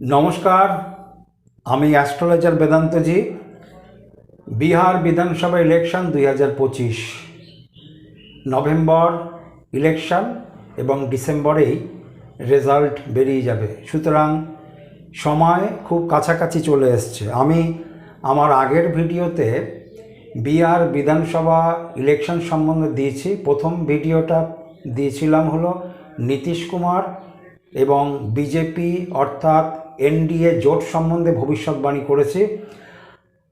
নমস্কার, আমি অ্যাস্ট্রোলজার বেদান্তজি বিহার বিধানসভা ইলেকশন দুই হাজার পঁচিশ। নভেম্বর ইলেকশন এবং ডিসেম্বরেই রেজাল্ট বেরিয়ে যাবে। সুতরাং সময় খুব কাছাকাছি চলে এসছে। আমি আমার আগের ভিডিওতে বিহার বিধানসভা ইলেকশন সম্বন্ধে দিয়েছি। প্রথম ভিডিওটা দিয়েছিলাম হলো নীতিশ কুমার এবং বিজেপি অর্থাৎ এনডিএ জোট সম্বন্ধে ভবিষ্যৎবাণী করেছি।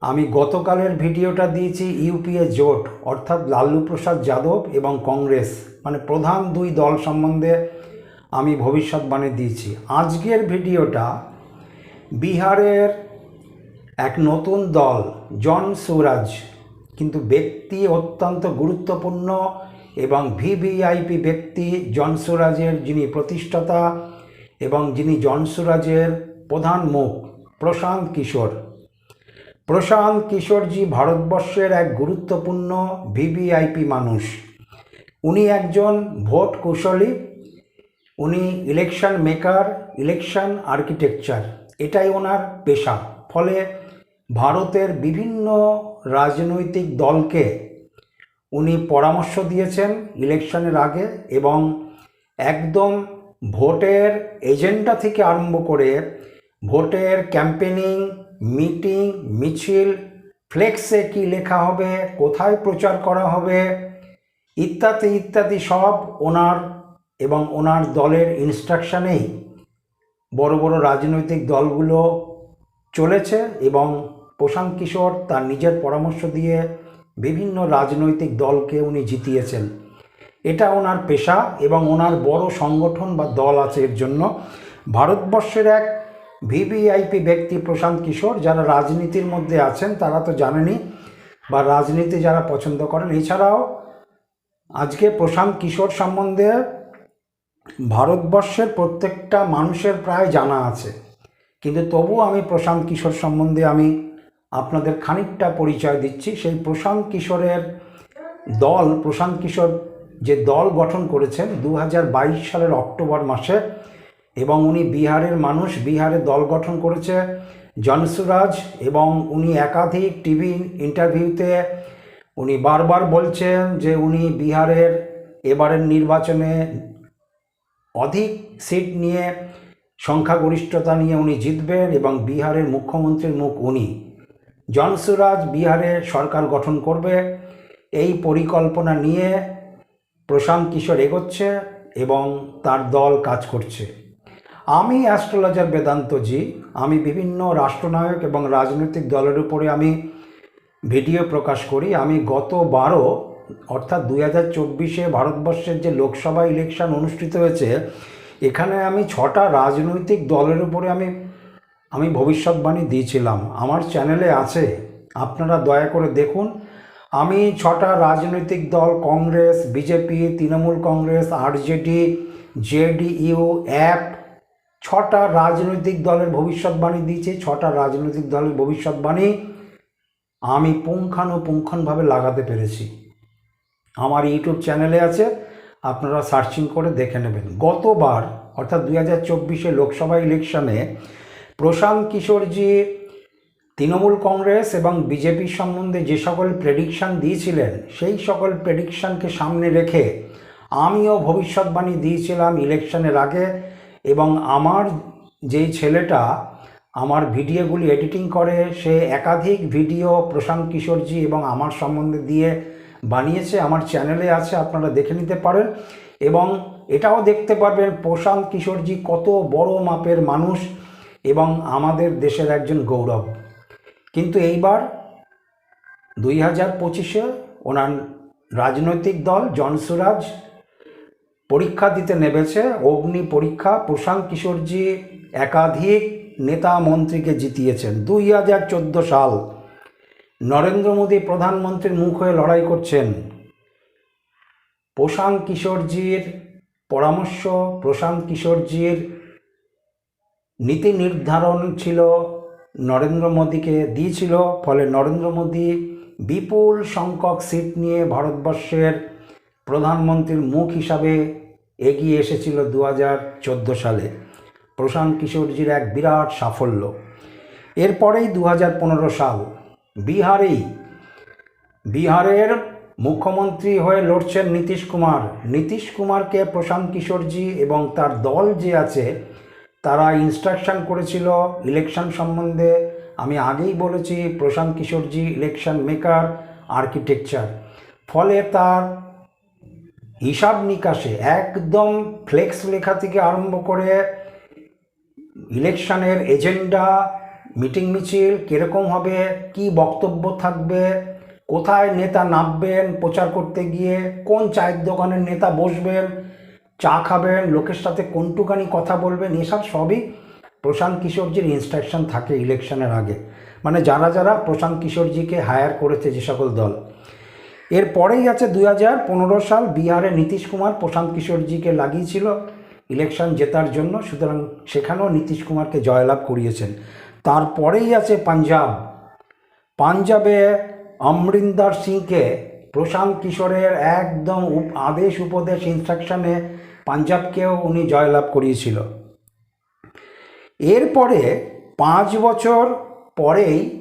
আমি গতকালের ভিডিওটা দিয়েছি ইউপিএ জোট, অর্থাৎ লাল্লু প্রসাদ যাদব এবং কংগ্রেস মানে প্রধান দুই দল সম্বন্ধে আমি ভবিষ্যৎবাণী দিয়েছি। আজকের ভিডিওটা বিহারের এক নতুন দল, জন সুরাজ, কিন্তু ব্যক্তি অত্যন্ত গুরুত্বপূর্ণ এবং ভিভিআইপি ব্যক্তি জন যিনি প্রতিষ্ঠাতা এবং যিনি জন প্রধান মুখ, প্রশান্ত কিশোর। প্রশান্ত কিশোরজি ভারতবর্ষের এক গুরুত্বপূর্ণ ভিভিআইপি মানুষ। উনি একজন ভোট কুশলী, উনি ইলেকশন মেকার ইলেকশন আর্কিটেকচার এটাই ওনার পেশা। ফলে ভারতের বিভিন্ন রাজনৈতিক দলকে উনি পরামর্শ দিয়েছেন ইলেকশনের আগে এবং একদম ভোটের এজেন্ডা থেকে আরম্ভ করে ভোটের ক্যাম্পেনিং মিটিং, মিছিল, ফ্লেক্সে কি লেখা হবে, কোথায় প্রচার করা হবে, ইত্যাদি ইত্যাদি সব ওনার এবং ওনার দলের ইনস্ট্রাকশনেই বড় বড় রাজনৈতিক দলগুলো চলেছে এবং প্রশান্ত কিশোর তার নিজের পরামর্শ দিয়ে বিভিন্ন রাজনৈতিক দলকে উনি জিতিয়েছেন। এটা ওনার পেশা এবং ওনার বড় সংগঠন বা দল আছে এর জন্য। ভারতবর্ষের এক ভিভিআইপি ব্যক্তি প্রশান্ত কিশোর, যারা রাজনীতির মধ্যে আছেন, তারা তো জানেনই, বা রাজনীতি যারা পছন্দ করেন। এছাড়াও আজকে প্রশান্ত কিশোর সম্বন্ধে ভারতবর্ষের প্রত্যেকটা মানুষের প্রায় জানা আছে। কিন্তু তবু আমি প্রশান্ত কিশোর সম্বন্ধে আমি আপনাদের খানিকটা পরিচয় দিচ্ছি। সেই প্রশান্ত কিশোরের দল, প্রশান্ত কিশোর যে দল গঠন করেছেন দু হাজার বাইশ সালের অক্টোবর মাসে এবং উনি বিহারের মানুষ, বিহারে দল গঠন করেছে জনসুরাজ এবং উনি একাধিক টিভি ইন্টারভিউতে উনি বারবার বলছেন যে উনি বিহারের এবারের নির্বাচনে অধিক সিট নিয়ে সংখ্যাগরিষ্ঠতা নিয়ে উনি জিতবেন এবং বিহারের মুখ্যমন্ত্রীর মুখ উনি। জনসুরাজ বিহারে সরকার গঠন করবে, এই পরিকল্পনা নিয়ে প্রশান্ত কিশোর এগোচ্ছে এবং তার দল কাজ করছে। আমি অ্যাস্ট্রোলজার বেদান্তজি আমি বিভিন্ন রাষ্ট্রনায়ক এবং রাজনৈতিক দলের উপরে আমি ভিডিও প্রকাশ করি। আমি গত বারো, অর্থাৎ দুই হাজার চব্বিশে ভারতবর্ষের যে লোকসভা ইলেকশন অনুষ্ঠিত হয়েছে, এখানে আমি ছটা রাজনৈতিক দলের উপরে আমি আমি ভবিষ্যৎবাণী দিয়েছিলাম। আমার চ্যানেলে আছে, আপনারা দয়া করে দেখুন। আমি ছটা রাজনৈতিক দল, Congress, BJP, Trinamool Congress, RJD, JDU, AAP ছটা রাজনৈতিক দলের ভবিষ্যৎবাণী দিয়েছি, ছটা রাজনৈতিক দলের ভবিষ্যৎবাণী আমি পুঙ্খানুপুঙ্খনভাবে লাগাতে পেরেছি। আমার ইউটিউব চ্যানেলে আছে, আপনারা সার্চিং করে দেখে নেবেন। গতবার, অর্থাৎ দুই হাজার চব্বিশে লোকসভা ইলেকশনে প্রশান্ত কিশোরজি, তৃণমূল কংগ্রেস এবং বিজেপির সম্বন্ধে যে সকল প্রেডিকশান দিয়েছিলেন, সেই সকল প্রেডিকশানকে সামনে রেখে আমিও ভবিষ্যৎবাণী দিয়েছিলাম ইলেকশনের আগে। এবং আমার যেই ছেলেটা আমার ভিডিওগুলি এডিটিং করে, সে একাধিক ভিডিও প্রশান্ত কিশোরজি এবং আমার সম্বন্ধে দিয়ে বানিয়েছে, আমার চ্যানেলে আছে, আপনারা দেখে নিতে পারেন। এবং এটাও দেখতে পারবেন প্রশান্ত কিশোরজি কত বড় মাপের মানুষ এবং আমাদের দেশের একজন গৌরব। কিন্তু এইবার দুই হাজার পঁচিশে ওনার রাজনৈতিক দল জনসুরাজ পরীক্ষা দিতে নেমেছে। অগ্নি পরীক্ষা, প্রশান্ত কিশোরজি একাধিক নেতা মন্ত্রীকে জিতিয়েছেন। দুই হাজার চোদ্দ সাল নরেন্দ্র মোদী প্রধানমন্ত্রীর মুখ হয়ে লড়াই করছেন। প্রশান্ত কিশোরজির পরামর্শ, প্রশান্ত কিশোরজির নীতি নির্ধারণ ছিল, নরেন্দ্র মোদীকে দিয়েছিল। ফলে নরেন্দ্র মোদী বিপুল সংখ্যক সিট নিয়ে ভারতবর্ষের প্রধানমন্ত্রীর মুখ হিসাবে এগিয়ে এসেছিল দু হাজার চোদ্দ সালে। প্রশান্ত কিশোরজির এক বিরাট সাফল্য। এরপরেই দু হাজার পনেরো সাল বিহারেই বিহারের মুখ্যমন্ত্রী হয়ে লড়ছেন নীতিশ কুমার। নীতিশ কুমারকে প্রশান্ত কিশোরজি এবং তার দল যে আছে, তারা ইনস্ট্রাকশন করেছিল ইলেকশন সম্বন্ধে। আমি আগেই বলেছি, Prashant Kishorji election maker architecture ফলে তার হিসাব নিকাশে একদম ফ্লেক্স লেখা থেকে আরম্ভ করে ইলেকশনের এজেন্ডা, মিটিং মিছিল, কীরকম হবে, কি বক্তব্য থাকবে, কোথায় নেতা নামবেন, প্রচার করতে গিয়ে, কোন চায়ের দোকানের নেতা বসবেন, চা খাবেন, লোকের সাথে কোনটুকানি কথা বলবেন, এসব সবই প্রশান্ত কিশোরজির ইনস্ট্রাকশন থাকে ইলেকশনের আগে। মানে যারা যারা প্রশান্ত কিশোরজিকে হায়ার করেছে যে সকল দল। এরপরেই আছে দুই হাজার পনেরো সাল বিহারে নীতিশ কুমার, প্রশান্ত কিশোরজিকে লাগিয়েছিল ইলেকশন জেতার জন্য। সুতরাং সেখানেও নীতিশ কুমারকে জয়লাভ করিয়েছেন। তারপরেই আছে পাঞ্জাব। পাঞ্জাবে অমরিন্দর সিংকে প্রশান্ত কিশোরের একদম আদেশ উপদেশ ইনস্ট্রাকশনে পাঞ্জাবকেও উনি জয়লাভ করিয়েছিল। এরপরে পাঁচ বছর পরেই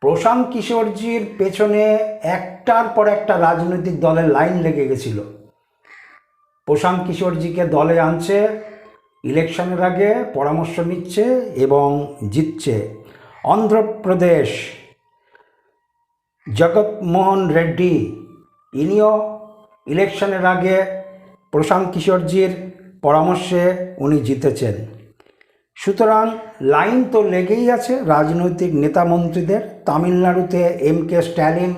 প্রশান্ত কিশোরজির পেছনে একটার পর একটা রাজনৈতিক দলের লাইন লেগে গেছিল। প্রশান্ত কিশোরজিকে দলে আনছে, ইলেকশনের আগে পরামর্শ নিচ্ছে এবং জিতছে। অন্ধ্রপ্রদেশ, জগৎমোহন রেড্ডি, ইনিও ইলেকশনের আগে প্রশান্ত কিশোরজির পরামর্শে উনি জিতেছেন। সুতরাং লাইন তো লেগেই আছে রাজনৈতিক নেতা মন্ত্রীদের। তামিলনাড়ুতে এম কে স্ট্যালিন,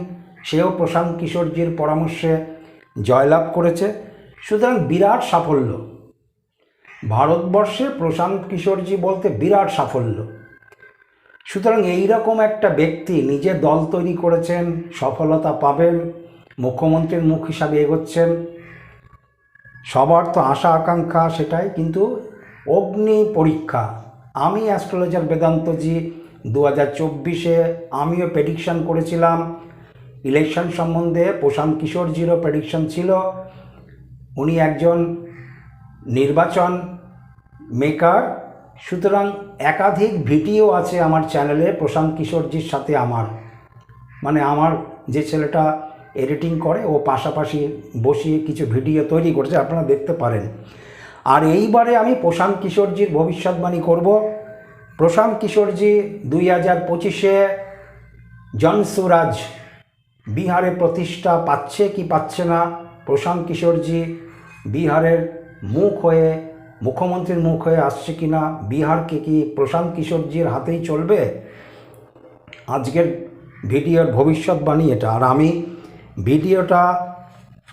সেও প্রশান্ত কিশোরজির পরামর্শে জয়লাভ করেছে। সুতরাং বিরাট সাফল্য। ভারতবর্ষে প্রশান্ত কিশোরজি বলতে বিরাট সাফল্য। সুতরাং এই রকম একটা ব্যক্তি নিজে দল তৈরি করেছেন, সফলতা পাবেন, মুখ্যমন্ত্রীর মুখ হিসাবে এগোচ্ছেন। সবার তো আশা আকাঙ্ক্ষা সেটাই, কিন্তু অগ্নি পরীক্ষা। আমি অ্যাস্ট্রোলজার বেদান্তজি দু হাজার চব্বিশে আমিও প্রেডিকশান করেছিলাম। ইলেকশন সম্বন্ধে প্রশান্ত কিশোরজিরও প্রেডিকশন ছিল। উনি একজন নির্বাচন মেকার সুতরাং একাধিক ভিডিও আছে আমার চ্যানেলে প্রশান্ত কিশোরজির সাথে আমার। মানে আমার যে ছেলেটা এডিটিং করে, ও পাশাপাশি বসিয়ে কিছু ভিডিও তৈরি করছে, আপনারা দেখতে পারেন। আর এইবারে আমি প্রশান্ত কিশোরজির ভবিষ্যৎবাণী করব। প্রশান্ত কিশোরজি দুই হাজার পঁচিশে জনসুরাজ বিহারে প্রতিষ্ঠা পাচ্ছে কি পাচ্ছে না? প্রশান্ত কিশোরজি বিহারের মুখ হয়ে, মুখ্যমন্ত্রীর মুখ হয়ে আসছে কি না? বিহারকে কি প্রশান্ত কিশোরজির হাতেই চলবে? আজকের ভিডিওর ভবিষ্যৎবাণী এটা। আর আমি ভিডিওটা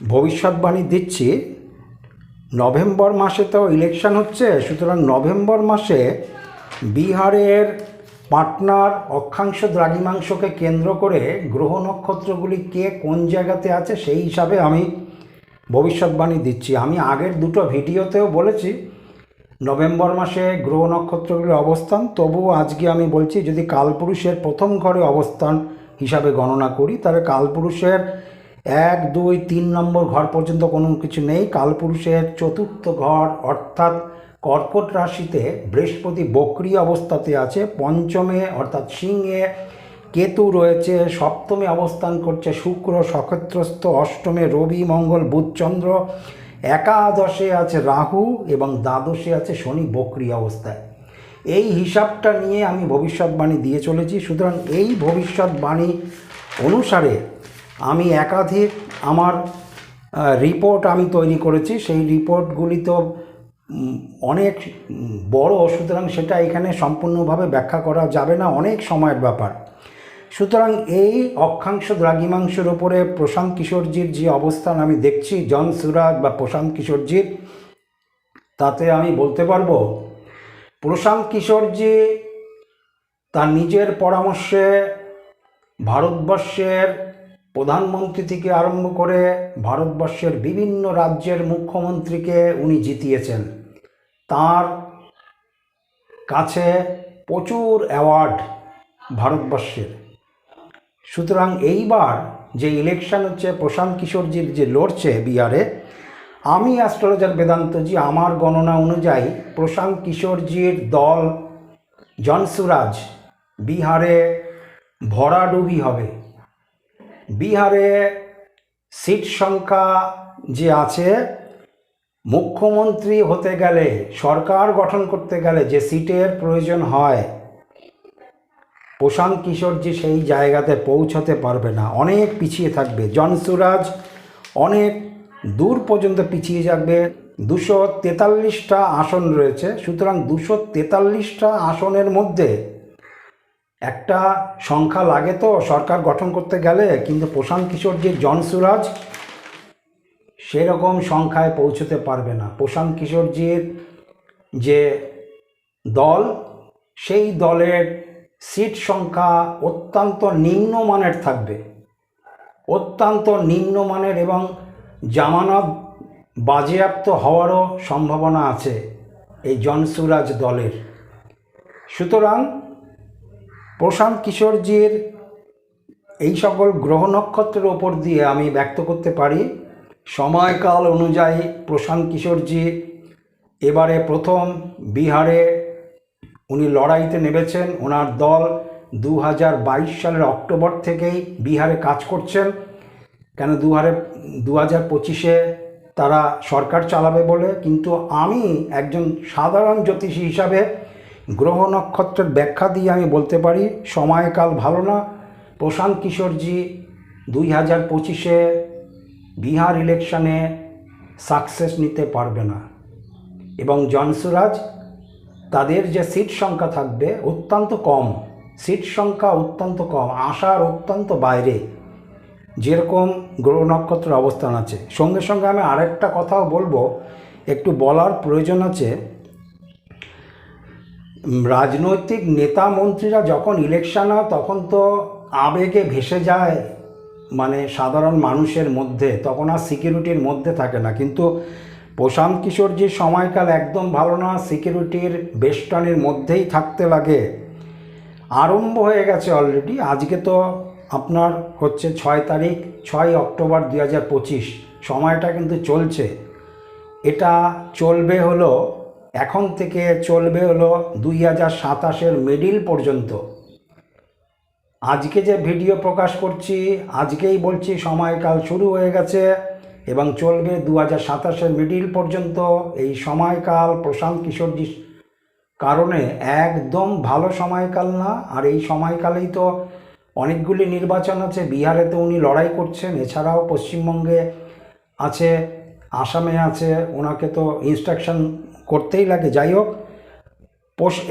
ভবিষ্যৎবাণী দিচ্ছি নভেম্বর মাসে তো ইলেকশন হচ্ছে, সুতরাং নভেম্বর মাসে বিহারের পাটনার অক্ষাংশ দ্রাঘিমাংশকে কেন্দ্র করে গ্রহ নক্ষত্রগুলি কে কোন জায়গাতে আছে সেই হিসাবে আমি ভবিষ্যৎবাণী দিচ্ছি। আমি আগের দুটো ভিডিওতেও বলেছি, নভেম্বর মাসে গ্রহ নক্ষত্রগুলির অবস্থান, তবুও আজকে আমি বলছি যদি কালপুরুষের প্রথম ঘরে অবস্থান হিসাবে গণনা করি, তাহলে কালপুরুষের এক, দুই, তিন নম্বর ঘর পর্যন্ত কোনো কিছু নেই। কালপুরুষের চতুর্থ ঘর অর্থাৎ কর্কট রাশিতে বৃহস্পতি বক্রি অবস্থাতে আছে। পঞ্চমে অর্থাৎ সিংহে কেতু রয়েছে। সপ্তমে অবস্থান করছে শুক্র, সক্ষত্রস্থ। অষ্টমে রবি, মঙ্গল, বুধ, চন্দ্র। একাদশে আছে রাহু এবং দ্বাদশে আছে শনি বক্রি অবস্থায়। এই হিসাবটা নিয়ে আমি ভবিষ্যৎবাণী দিয়ে চলেছি। সুতরাং এই ভবিষ্যৎবাণী অনুসারে আমি একাধিক আমার রিপোর্ট আমি তৈরি করেছি। সেই রিপোর্টগুলি তো অনেক বড় সুতরাং সেটা এখানে সম্পূর্ণভাবে ব্যাখ্যা করা যাবে না, অনেক সময়ের ব্যাপার। সুতরাং এই অক্ষাংশ দ্রাঘিমাংশের ওপরে প্রশান্ত কিশোরজির যে অবস্থান আমি দেখছি, জন সুরাজ বা প্রশান্ত কিশোরজির, তাতে আমি বলতে পারব, প্রশান্ত কিশোরজি তার নিজের পরামর্শে ভারতবর্ষের প্রধানমন্ত্রী থেকে আরম্ভ করে ভারতবর্ষের বিভিন্ন রাজ্যের মুখ্যমন্ত্রীকে উনি জিতিয়েছেন। তার কাছে প্রচুর অ্যাওয়ার্ড ভারতবর্ষের। সুতরাং এইবার যে ইলেকশন হচ্ছে, প্রশান্ত কিশোরজির যে লড়ছে বিহারে, আমি অ্যাস্ট্রোলজার বেদান্তজি, আমার গণনা অনুযায়ী প্রশান্ত কিশোরজির দল জনসুরাজ বিহারে ভরাডুবি হবে। বিহারে সিট সংখ্যা যে আছে, মুখ্যমন্ত্রী হতে গেলে, সরকার গঠন করতে গেলে যে সিটের প্রয়োজন হয়, প্রশান্ত কিশোরজি সেই জায়গাতে পৌঁছতে পারবে না। অনেক পিছিয়ে থাকবে। জনসুরাজ অনেক দূর পর্যন্ত পিছিয়ে যাবে। দুশো তেতাল্লিশটা আসন রয়েছে। সুতরাং দুশো তেতাল্লিশটা আসনের মধ্যে একটা সংখ্যা লাগে তো সরকার গঠন করতে গেলে, কিন্তু প্রশান্ত কিশোরজির জনসুরাজ সেরকম সংখ্যায় পৌঁছতে পারবে না। প্রশান্ত কিশোরজির যে দল, সেই দলের সিট সংখ্যা অত্যন্ত নিম্নমানের থাকবে। অত্যন্ত নিম্নমানের এবং জামানত বাজেয়াপ্ত হওয়ারও সম্ভাবনা আছে এই জনসুরাজ দলের। সুতরাং প্রশান্ত কিশোরজির এই সকল গ্রহ নক্ষত্রের ওপর দিয়ে আমি ব্যক্ত করতে পারি। সময়কাল অনুযায়ী প্রশান্ত কিশোরজি এবারে প্রথম বিহারে উনি লড়াইতে নেমেছেন। ওনার দল দু হাজার বাইশ সালের অক্টোবর থেকেই বিহারে কাজ করছেন। কেন দু হাজার দু হাজার পঁচিশে তারা সরকার চালাবে বলে, কিন্তু আমি একজন সাধারণ জ্যোতিষী হিসাবে গ্রহ নক্ষত্রের ব্যাখ্যা দিয়ে আমি বলতে পারি, সময়কাল ভালো না। প্রশান্ত কিশোরজি দুই হাজার পঁচিশে বিহার ইলেকশনে সাকসেস নিতে পারবে না। এবং জনসুরাজ, তাদের যে সিট সংখ্যা থাকবে অত্যন্ত কম। সিট সংখ্যা অত্যন্ত কম, আশার অত্যন্ত বাইরে। যেরকম গ্রহ নক্ষত্রের অবস্থান আছে। সঙ্গে সঙ্গে আমি আরেকটা কথাও বলব, একটু বলার প্রয়োজন আছে। রাজনৈতিক নেতা মন্ত্রীরা যখন ইলেকশন হয়, তখন তো আবেগে ভেসে যায় মানে সাধারণ মানুষের মধ্যে, তখন আর সিকিউরিটির মধ্যে থাকে না। কিন্তু প্রশান্ত কিশোরজির সময়কাল একদম ভালো না সিকিউরিটির বেষ্টনের মধ্যেই থাকতে লাগে। আরম্ভ হয়ে গেছে অলরেডি আজকে তো আপনার হচ্ছে ছয় তারিখ, ছয় অক্টোবর দুই হাজার পঁচিশ। সময়টা কিন্তু চলছে। এটা চলবে হলো এখন থেকে চলবে হলো দুই হাজার সাতাশের মিডিল পর্যন্ত। আজকে যে ভিডিও প্রকাশ করছি, আজকেই বলছি সময়কাল শুরু হয়ে গেছে এবং চলবে দু হাজার সাতাশের মিডিল পর্যন্ত। এই সময়কাল প্রশান্ত কিশোরজির কারণে একদম ভালো সময়কাল না, আর এই সময়কালেই তো অনেকগুলি নির্বাচন আছে। বিহারে তো উনি লড়াই করছেন, এছাড়াও পশ্চিমবঙ্গে আছে, আসামে আছে, ওনাকে তো ইনস্ট্রাকশন করতেই লাগে। যাই হোক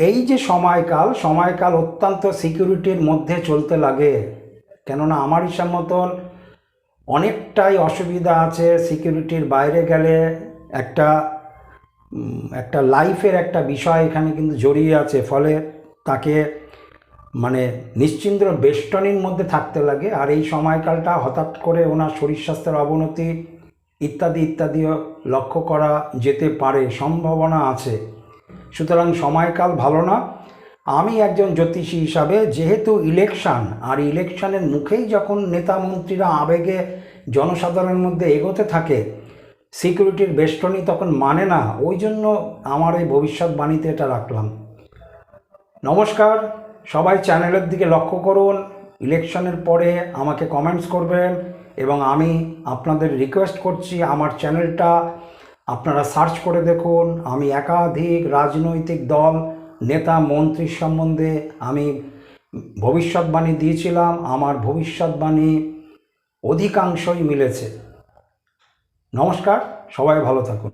এই যে সময়কাল সময়কাল অত্যন্ত সিকিউরিটির মধ্যে চলতে লাগে। কেননা আমার হিসাব মতন অনেকটাই অসুবিধা আছে সিকিউরিটির বাইরে গেলে একটা একটা লাইফের একটা বিষয় এখানে কিন্তু জড়িয়ে আছে। ফলে তাকে মানে নিশ্চিন্দ্র বেষ্টনীর মধ্যে থাকতে লাগে। আর এই সময়কালটা হঠাৎ করে ওনার শরীর স্বাস্থ্যের অবনতি ইত্যাদি ইত্যাদিও লক্ষ্য করা যেতে পারে, সম্ভাবনা আছে। সুতরাং সময়কাল ভালো না। আমি একজন জ্যোতিষী হিসাবে, যেহেতু ইলেকশন আর ইলেকশনের মুখেই যখন নেতা মন্ত্রীরা আবেগে জনসাধারণের মধ্যে এগোতে থাকে সিকিউরিটির বেষ্টনী তখন মানে না, ওই জন্য আমার এই ভবিষ্যৎবাণীতে এটা রাখলাম। নমস্কার, সবাই চ্যানেলের দিকে লক্ষ্য করুন। ইলেকশনের পরে আমাকে কমেন্টস করবেন। এবং আমি আপনাদের রিকোয়েস্ট করছি আমার চ্যানেলটা আপনারা সার্চ করে দেখুন। আমি একাধিক রাজনৈতিক দল, নেতা মন্ত্রীর সম্বন্ধে আমি ভবিষ্যৎবাণী দিয়েছিলাম। আমার ভবিষ্যৎবাণী অধিকাংশই মিলেছে। নমস্কার, সবাই ভালো থাকুন।